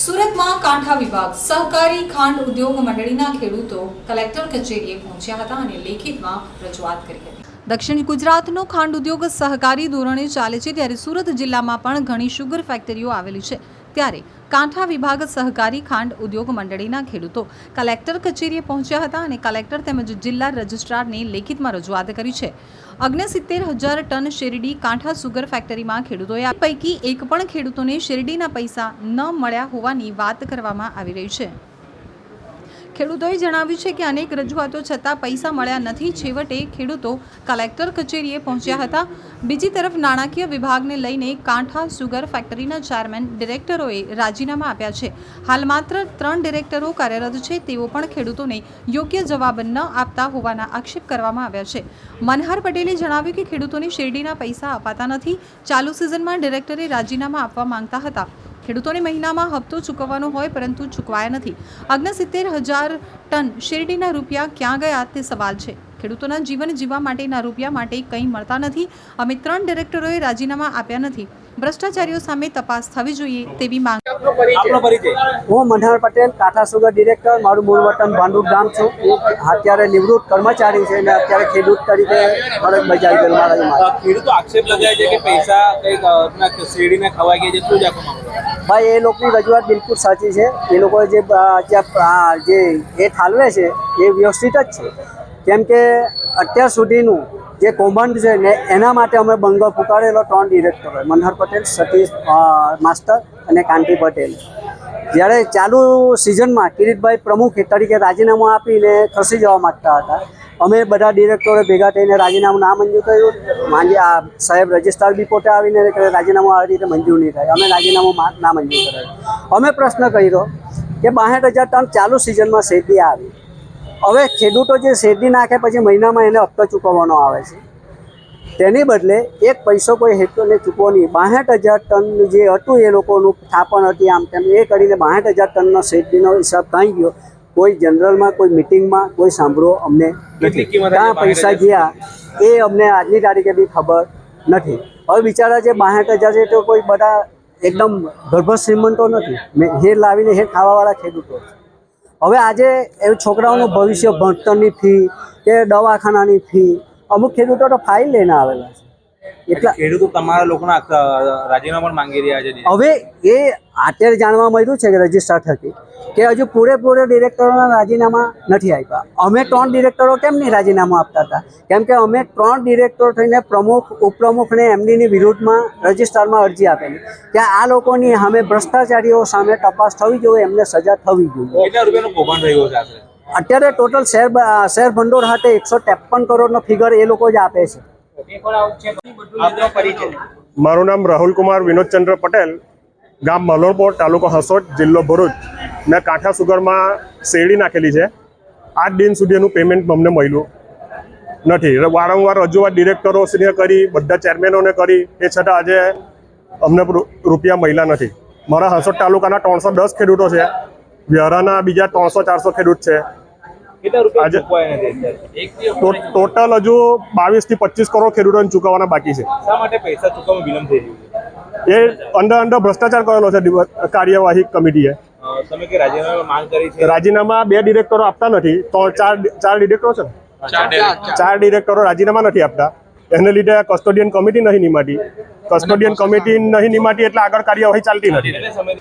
સુરતમાં કાંઠા વિભાગ સહકારી ખાંડ ઉદ્યોગ મંડળીના ખેડૂતો કલેક્ટર કચેરીએ પહોંચ્યા હતા અને લેખિતમાં રજૂઆત કરી હતી. દક્ષિણ ગુજરાતનો ખાંડ ઉદ્યોગ સહકારી ધોરણે ચાલે છે ત્યારે સુરત જિલ્લામાં પણ ઘણી શુગર ફેક્ટરીઓ આવેલી છે. ત્યારે કાંઠા વિભાગ સહકારી ખાંડ ઉદ્યોગ મંડળીના ખેડૂતો કલેક્ટર કચેરીએ પહોંચ્યા હતા અને કલેક્ટર તેમજ જિલ્લા રજિસ્ટ્રારને લેખિતમાં રજૂઆત કરી છે. અગ્નસિત્તેર હજાર ટન શેરડી કાંઠા સુગર ફેક્ટરીમાં ખેડૂતોએ આ પૈકી એક પણ ખેડૂતોને શેરડીના પૈસા ન મળ્યા હોવાની વાત કરવામાં આવી રહી છે. ખેડૂતોએ જણાવ્યું છે કે અનેક રજૂઆતો છતાં પૈસા મળ્યા નથી. છેવટે ખેડૂતો કલેક્ટર કચેરીએ પહોંચ્યા હતા. બીજી તરફ નાણાકીય વિભાગને લઈને કાંઠા સુગર ફેક્ટરીના ચેરમેન ડિરેક્ટરોએ રાજીનામા આપ્યા છે. હાલ માત્ર ત્રણ ડિરેક્ટરો કાર્યરત છે, તેઓ પણ ખેડૂતોને યોગ્ય જવાબ ન આપતા હોવાના આક્ષેપ કરવામાં આવ્યા છે. મનહર પટેલે જણાવ્યું કે ખેડૂતોને શેરડીના પૈસા અપાતા નથી. ચાલુ સિઝનમાં ડિરેક્ટરે રાજીનામા આપવા માંગતા હતા. ખેડૂતોને મહિનામાં હપ્તો ચૂકવવાનો હોય પરંતુ ચૂકવાયા નથી. અગ્નસિત્તેર હજાર ટન શેરડીના રૂપિયા ક્યાં ગયા, તે સવાલ છે. ખેડૂતોના જીવન જીવવા માટેના રૂપિયા માટે કંઈ મળતા નથી. અમે ત્રણ ડિરેક્ટરોએ રાજીનામા આપ્યા નથી. ભ્રષ્ટાચારીઓ સામે તપાસ થવી જોઈએ તેવી માંગ આપનો પરિચય? હું મનહર પટેલ કાંઠા સુગર ડિરેક્ટર. મારું મૂળ વતન ભાંડુપ ગામ છું. હું અત્યારે નિવૃત્ત કર્મચારી છે અને અત્યારે ખેડૂત તરીકે ફરજ બજાવી રહ્યો મારા મારા. ખેડૂતો આક્ષેપ લગાવે છે કે પૈસા કંઈક શેરડીને ખવાઈ ગયા છે. શું જ? ભાઈ એ લોકોની રજૂઆત બિલકુલ સાચી છે. એ લોકો જે જે એ ઠાલવે છે એ વ્યવસ્થિત જ છે. કેમ કે અત્યાર સુધીનું જે કૌભાંડ છે ને એના માટે અમે બંગલો પુકારેલો ત્રણ ડિરેક્ટરો મનહર પટેલ, સતીશ માસ્ટર અને કાંતિ પટેલ. જ્યારે ચાલુ સિઝનમાં કિરીટભાઈ પ્રમુખ તરીકે રાજીનામું આપીને ખસી જવા માગતા હતા. અમે બધા ડિરેક્ટરો ભેગા થઈને રાજીનામું ના મંજૂર કર્યું. માંડી આ સાહેબ રજિસ્ટ્રાર બી પોતે આવીને રાજીનામું આવી રીતે મંજૂર નહીં થાય. અમે રાજીનામું ના મંજૂર કરાયું અમે પ્રશ્ન કર્યો કે બાસઠ હજાર ટન ચાલુ સિઝનમાં શેરડી આવી. હવે ખેડૂતો જે શેરડી નાખે પછી મહિનામાં એને હપ્તો ચૂકવવાનો આવે છે. તેની બદલે એક પૈસો કોઈ હેતુને ચૂકવો નહીં બાસઠ હજાર ટન જે હતું એ લોકોનું થાપણ હતી આમ તેમ એ કરીને બાસઠ હજાર ટનનો શેરડીનો હિસાબ થઈ ગયો. કોઈ જનરલમાં કોઈ મિટિંગમાં કોઈ સાંભળો અમને. ક્યાં પૈસા 62,000? ગયા એ અમને આજની તારીખે બી ખબર નથી. હવે બિચારા જે બાસઠ હજાર છે તો કોઈ બધા એકદમ ગર્ભ શ્રીમંતો નથી. મેં હેર લાવીને હેર ખાવાવાળા ખેડૂતો છે. હવે આજે એ છોકરાઓનું ભવિષ્ય ભણતરની ફી કે દવાખાનાની ફી અમુક ખેડૂતો તો ફાઇલ લઈને આવેલા છે એટલા ખેડૂતો તમારા લોકોના રાજીનામા પણ માંગી રહ્યા છે હવે એ અત્યારે જાણવા મળ્યું છે કે રજીસ્ટ્રાર થકી કે હજુ પૂરેપૂરે ડિરેક્ટરોના રાજીનામા નથી આપ્યા. અમે ત્રણ ડિરેક્ટરો કેમ નહીં રાજીનામું આપતા હતા? કેમ કે અમે ત્રણ ડિરેક્ટરો થઈને પ્રમુખ ઉપપ્રમુખને એમડીની વિરુદ્ધમાં રજિસ્ટરમાં અરજી આપેલી. કે આ લોકોની સામે ભ્રષ્ટાચારીઓ સામે તપાસ થવી જોઈએ એમને સજા થવી જોઈએ. કેટલા રૂપિયાનું કૌભાંડ રહ્યું છે અત્યારે ટોટલ શેર શેર ભંડોળ હાથે એકસો ત્રેપન કરોડનો ફિગર એ લોકો જ આપે છે. મારું નામ રાહુલ કુમાર વિનોદચંદ્ર પટેલ, ગામ મલોરપોર તાલુકો હસોટ જિલ્લો ભરૂચ. મેં કાંઠા સુગરમાં શેરડી નાખેલી છે. આજ દિન સુધી એનું પેમેન્ટ અમને મળ્યું. નથી વારંવાર રજૂઆત ડિરેક્ટરોશ્રીને કરી, બધા ચેરમેનોને કરી. એ છતાં આજે અમને રૂપિયા મળ્યા નથી. મારા હસોદ તાલુકાના ત્રણસો દસ ખેડૂતો છે. વ્યારાના બીજા ત્રણસો ચારસો ખેડૂત છે. ટોટલ હજુ બાવીસથી પચીસ કરોડ ખેડૂતોને ચૂકવવાના બાકી છે. શા માટે પૈસા ચૂકવવામાં વિલંબ થઈ રહ્યું છે? એ અંદર અંદર ભ્રષ્ટાચાર કરેલો છે કાર્યવાહી કમિટીએ. રાજીનામા માંગ કરી છે? રાજીનામા બે ડિરેક્ટરો આપતા નથી તો ચાર ચાર ડિરેક્ટરો છે ચાર ડિરેક્ટરો. રાજીનામા નથી આપતા. એને લીધે કસ્ટોડિયન કમિટી નહીં નિમાતી. કસ્ટોડિયન કમિટી નહીં નિમાતી એટલે આગળ કાર્યવાહી ચાલતી નથી.